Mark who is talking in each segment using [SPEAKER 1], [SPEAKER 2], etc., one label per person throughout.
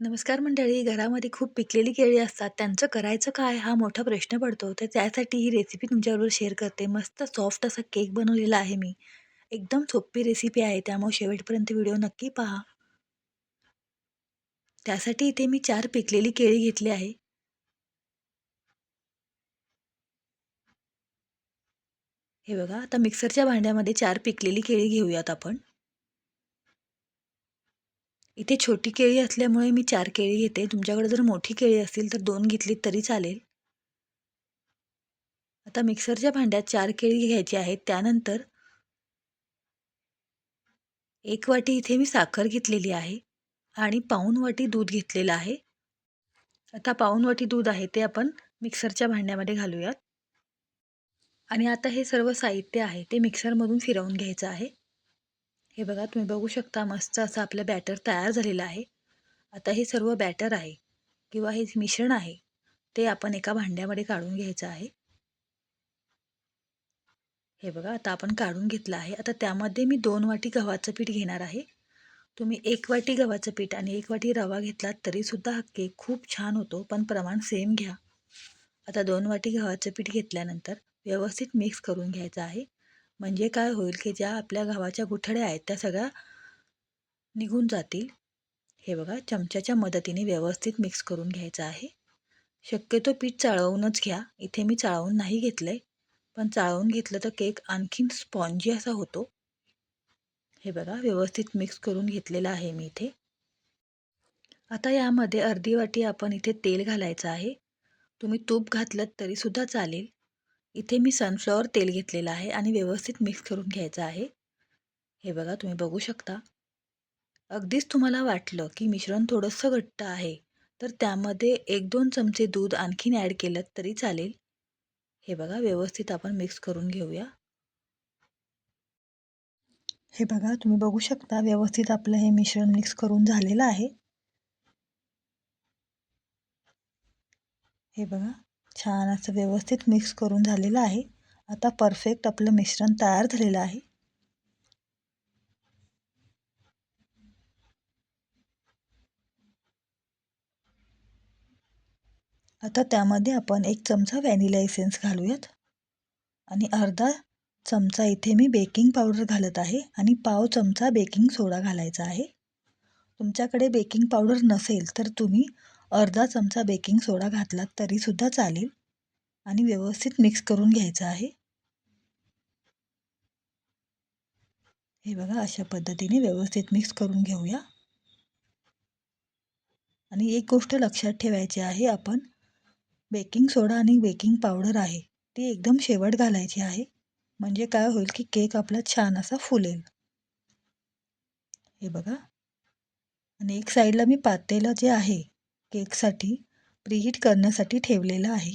[SPEAKER 1] नमस्कार मंडळी. घरामध्ये खूप पिकलेली केळी असतात. त्यांचं करायचं काय हा मोठा प्रश्न पडतो. तर त्यासाठी ही रेसिपी तुमच्याबरोबर शेअर करते. मस्त सॉफ्ट असा केक बनवलेला आहे मी. एकदम सोपी रेसिपी आहे. त्यामुळे शेवटपर्यंत व्हिडिओ नक्की पहा. त्यासाठी इथे मी चार पिकलेली केळी घेतली आहे. हे बघा, आता मिक्सरच्या भांड्यामध्ये चार पिकलेली केळी घेऊयात आपण. इथे छोटी केळी असल्यामुळे मी चार केळी घेते. तुमच्याकडे जर मोठी केळी असतील तर दोन घेतलीत तरी चालेल. आता मिक्सरच्या भांड्यात चार केळी घ्यायची आहेत. त्यानंतर एक वाटी इथे मी साखर घेतलेली आहे आणि पाऊण वाटी दूध घेतलेलं आहे. आता पाऊण वाटी दूध आहे ते आपण मिक्सरच्या भांड्यामध्ये घालूयात. आणि आता हे सर्व साहित्य आहे ते मिक्सरमधून फिरवून घ्यायचं आहे. हे बघा तुम्ही बघू शकता मस्त असं आपलं बॅटर तयार झालेलं आहे. आता हे सर्व बॅटर आहे किंवा हे मिश्रण आहे ते आपण एका भांड्यामध्ये काढून घ्यायचं आहे. हे बघा आता आपण काढून घेतलं आहे. आता त्यामध्ये मी दोन वाटी गव्हाचं पीठ घेणार आहे. तुम्ही एक वाटी गव्हाचं पीठ आणि एक वाटी रवा घेतलात तरीसुद्धा हा केक खूप छान होतो पण प्रमाण सेम घ्या. आता दोन वाटी गव्हाचं पीठ घेतल्यानंतर व्यवस्थित मिक्स करून घ्यायचं आहे. म्हणजे काय होईल की ज्या आपल्या गव्हाच्या गुठळ्या आहेत त्या सगळ्या निघून जातील. हे बघा चमच्याच्या मदतीने व्यवस्थित मिक्स करून घ्यायचं आहे. शक्यतो पीठ चाळवूनच घ्या. इथे मी चाळवून नाही घेतलं आहे. पण चाळवून घेतलं तर केक आणखीन स्पॉन्जी असा होतो. हे बघा व्यवस्थित मिक्स करून घेतलेलं आहे मी इथे. आता यामध्ये अर्धी वाटी आपण इथे तेल घालायचं आहे. तुम्ही तूप घातलं तरीसुद्धा चालेल. इथे मी सनफ्लॉवर तेल घेतलेलं आहे आणि व्यवस्थित मिक्स करून घ्यायचं आहे. हे बघा तुम्ही बघू शकता. अगदीच तुम्हाला वाटलं की मिश्रण थोडंसं घट्ट आहे तर त्यामध्ये एक दोन चमचे दूध आणखीन ॲड केलं तरी चालेल. हे बघा व्यवस्थित आपण मिक्स करून घेऊया. हे बघा तुम्ही बघू शकता व्यवस्थित आपलं हे मिश्रण मिक्स करून झालेलं आहे. हे बघा छान असं व्यवस्थित मिक्स करून झालेलं आहे. आता परफेक्ट आपलं मिश्रण तयार झालेलं आहे. आता त्यामध्ये आपण एक चमचा व्हॅनिला एसेन्स घालूयात आणि अर्धा चमचा इथे मी बेकिंग पावडर घालत आहे आणि पाव चमचा बेकिंग सोडा घालायचा आहे. तुमच्याकडे बेकिंग पावडर नसेल तर तुम्ही अर्धा चमचा बेकिंग सोडा घातलात तरीसुद्धा चालेल आणि व्यवस्थित मिक्स करून घ्यायचं आहे. हे बघा अशा पद्धतीने व्यवस्थित मिक्स करून घेऊया. आणि एक गोष्ट लक्षात ठेवायची आहे आपण बेकिंग सोडा आणि बेकिंग पावडर आहे ती एकदम शेवट घालायची आहे. म्हणजे काय होईल की केक आपला छान असा फुलेल. हे बघा आणि एक साईडला मी पातेलं जे आहे केकसाठी प्रीहीट करण्यासाठी ठेवलेलं आहे.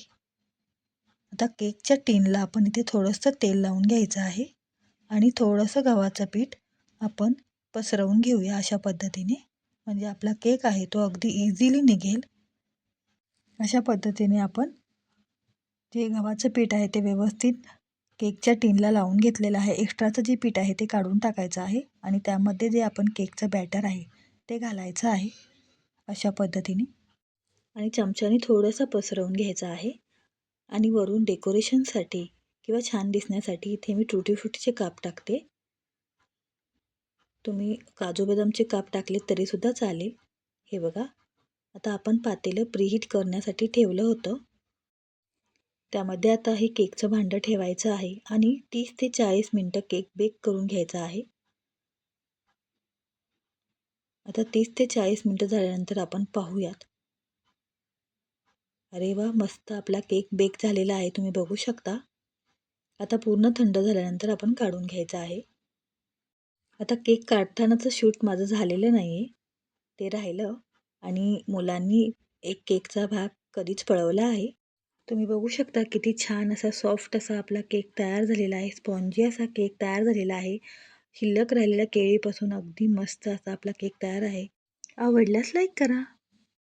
[SPEAKER 1] आता केकच्या टिनला आपण इथे थोडंसं तेल लावून घ्यायचं आहे आणि थोडंसं गव्हाचं पीठ आपण पसरवून घेऊया अशा पद्धतीने. म्हणजे आपला केक आहे तो अगदी इझिली निघेल. अशा पद्धतीने आपण जे गव्हाचं पीठ आहे ते व्यवस्थित केकच्या टिनला लावून घेतलेलं आहे. एक्स्ट्राचं जे पीठ आहे ते काढून टाकायचं आहे आणि त्यामध्ये जे आपण केकचं बॅटर आहे ते घालायचं आहे अशा पद्धतीने आणि चमच्याने थोडंसं पसरवून घ्यायचं आहे आणि वरून डेकोरेशनसाठी किंवा छान दिसण्यासाठी इथे मी टुटी फ्रुटीचे काप टाकते. तुम्ही काजू बदामचे काप टाकले तरीसुद्धा चालेल. हे बघा आता आपण पातेलं प्रीहीट करण्यासाठी ठेवलं होतं. त्यामध्ये आता हे केकचं भांडं ठेवायचं आहे आणि तीस ते चाळीस मिनटं केक बेक करून घ्यायचा आहे. आता तीस ते चाळीस मिनटं झाल्यानंतर आपण पाहूयात. अरे वा मस्त आपला केक बेक झालेला आहे तुम्ही बघू शकता. आता पूर्ण थंड झाल्यानंतर आपण काढून घ्यायचा आहे. आता केक काढतानाचं शूट माझं झालेलं नाही आहे. ते राहिलं आणि मुलांनी एक केकचा भाग कधीच पळवला आहे. तुम्ही बघू शकता किती छान असा सॉफ्ट असा आपला केक तयार झालेला आहे. स्पॉन्जी असा केक तयार झालेला आहे. शिल्लक राहिलेल्या केळीपासून अगदी मस्त असा आपला केक तयार आहे. आवडल्यास लाईक करा.